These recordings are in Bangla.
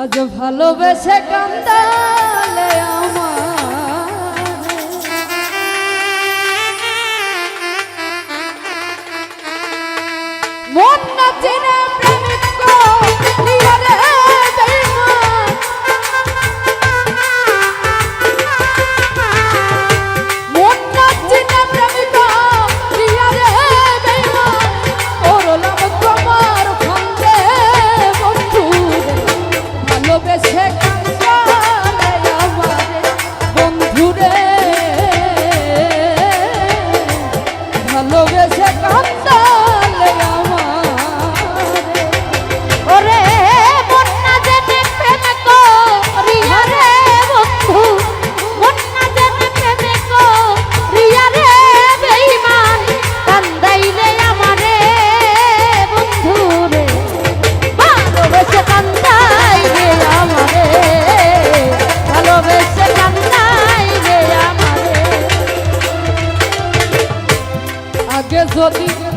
আজ ভালোবেসে কান্দালে আমার। মন না চেনা ভালোবেসে কাঁদা যদি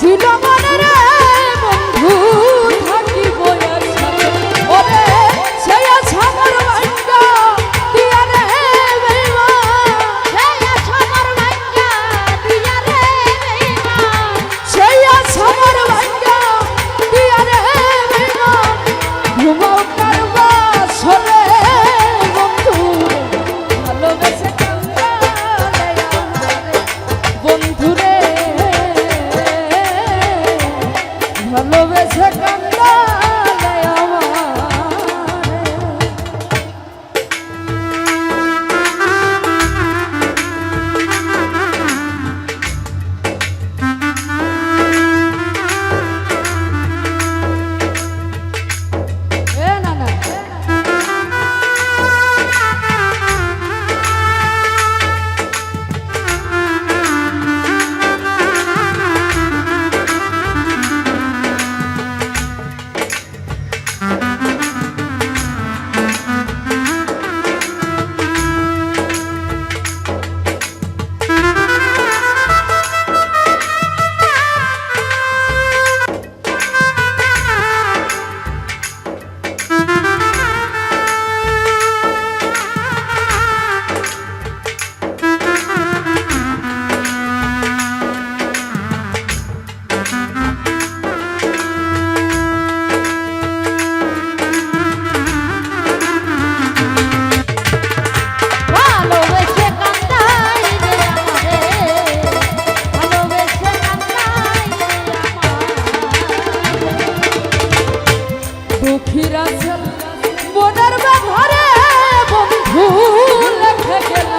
ছিল বোনের বা ঘরে বন্ধু লেখে গেল।